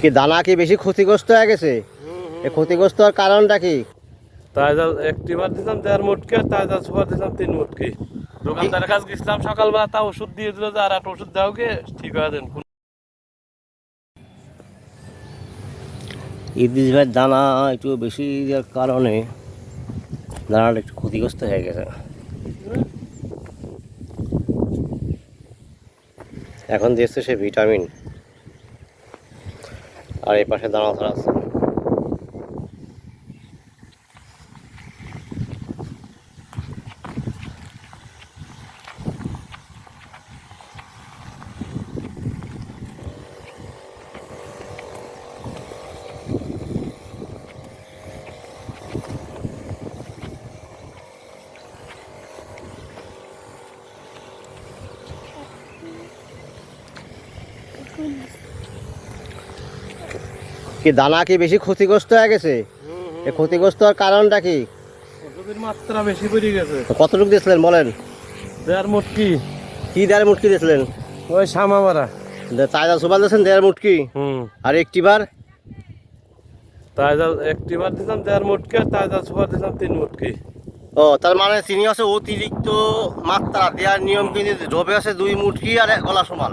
কি দানা কি বেশি ক্ষতিগ্রস্ত হয়ে গেছে? এই ক্ষতিগ্রস্ত হওয়ার কারণটা কি? তাই যা একটি বার দিলাম দেড় মুটকি আর তাই যা সুপার দিলাম তিন মুটকি। দোকানদারের কাছে গেছিলাম সকালবেলা তা ওষুধ দিয়ে দিল যে আর একটা ওষুধ দাও গে ঠিক হয়ে দেন ইদিস ভাইয়ের দানা একটু বেশি দেওয়ার কারণে দানাটা একটু ক্ষতিগ্রস্ত হয়ে গেছে। এখন দিয়েছে সে ভিটামিন। আর এই পাশে দানা ধরা আছে কি দানা কি বেশি ক্ষতিগ্রস্ত হয়ে গেছে? এই ক্ষতিগ্রস্ত হওয়ার কারণটা কি? ওষুধের মাত্রা বেশি পড়ে গেছে? কতটুকু দিয়েছিলেন বলেন? দেড় মুটকি। কি দেড় মুটকি দিয়েছিলেন? ওই শামা মারা তাজা সুপার দিয়েছেন দেড় মুটকি? হুম। আর একটি বার যা একটি বার দিলাম দেড় মুটকি আর দিলাম তিন মুটকি। ও তার মানে চিনি আছে অতিরিক্ত মাত্রা দেওয়ার নিয়ম কিন্তু ডোবে আছে দুই মুটকি আর গলা সমান।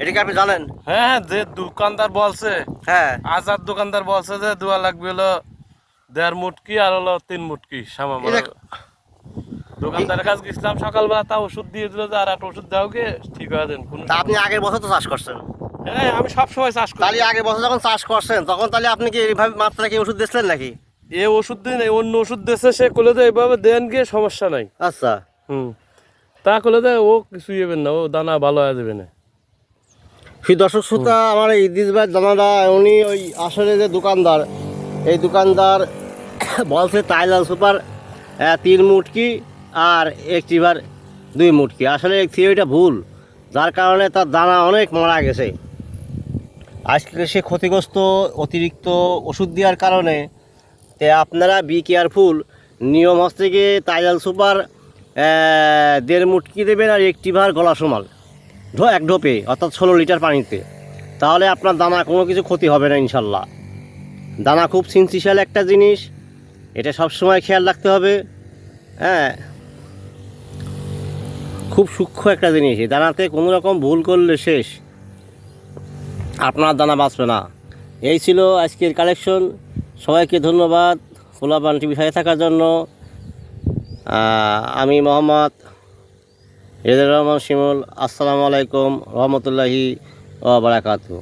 এটা কি আপনি জানেন? হ্যাঁ হ্যাঁ যে দোকানদার বলছে হ্যাঁ। আজাদ দোকানদার বলছে যে দুয়া লাগবে হলো দেড় মুটকি আর হলো তিন মুটকি শামা দোকানদারের কাছে গেছিলাম সকালবেলা তা ওষুধ দিয়ে দিল যে আর একটা ওষুধ দাও গে ঠিক হয়ে দেন কোন তা আপনি আগের বছর তো চাষ করছেন। হ্যাঁ আমি সব সময় চাষ করি। তাহলে আগের বছর যখন চাষ করছেন তখন তাহলে আপনি কি এইভাবে মাত্রা কি ওষুধ দিয়েছিলেন নাকি? এ ওষুধ দিন অন্য ওষুধ দিয়েছে সে করলে তো এভাবে দেন গিয়ে সমস্যা নাই। আচ্ছা। হুম। তা করলে তো ও কিছু ইয়েবেন না ও দানা ভালো হয়ে যাবে না। সেই দর্শক শ্রোতা আমার ইদিস ভাই দানাটা উনি ওই আসলে যে দোকানদার এই দোকানদার বলছে টাইলার সুপার তিন মুটকি আর একটিবার দুই মুটকি। আসলে এই থিওরিটা ভুল যার কারণে তার দানা অনেক মারা গেছে। আজকে সে ক্ষতিগ্রস্ত অতিরিক্ত ওষুধ দেওয়ার কারণে তে আপনারা বি কেয়ারফুল নিয়ম হচ্ছে গিয়ে টাইলার সুপার দেড় মুটকি দেবেন আর একটিবার গলা সমাল এক ঢোপে, অর্থাৎ ষোলো লিটার পানিতে। তাহলে আপনার দানা কোনো কিছু ক্ষতি হবে না, ইনশাল্লাহ। দানা খুব সিনসিশাল একটা জিনিস, এটা সবসময় খেয়াল রাখতে হবে। হ্যাঁ। খুব সূক্ষ্ম একটা জিনিস, এই দানাতে কোনো রকম ভুল করলে শেষ। আপনার দানা বাঁচবে না। এই ছিল আজকের কালেকশন সবাইকে ধন্যবাদ ফুলাবান টিভি সাথে থাকার জন্য। আমি মোহাম্মদ রেজার রহমান শিমুল আসসালামু আলাইকুম রহমতুল্লাহি ও বারাকাতুহ।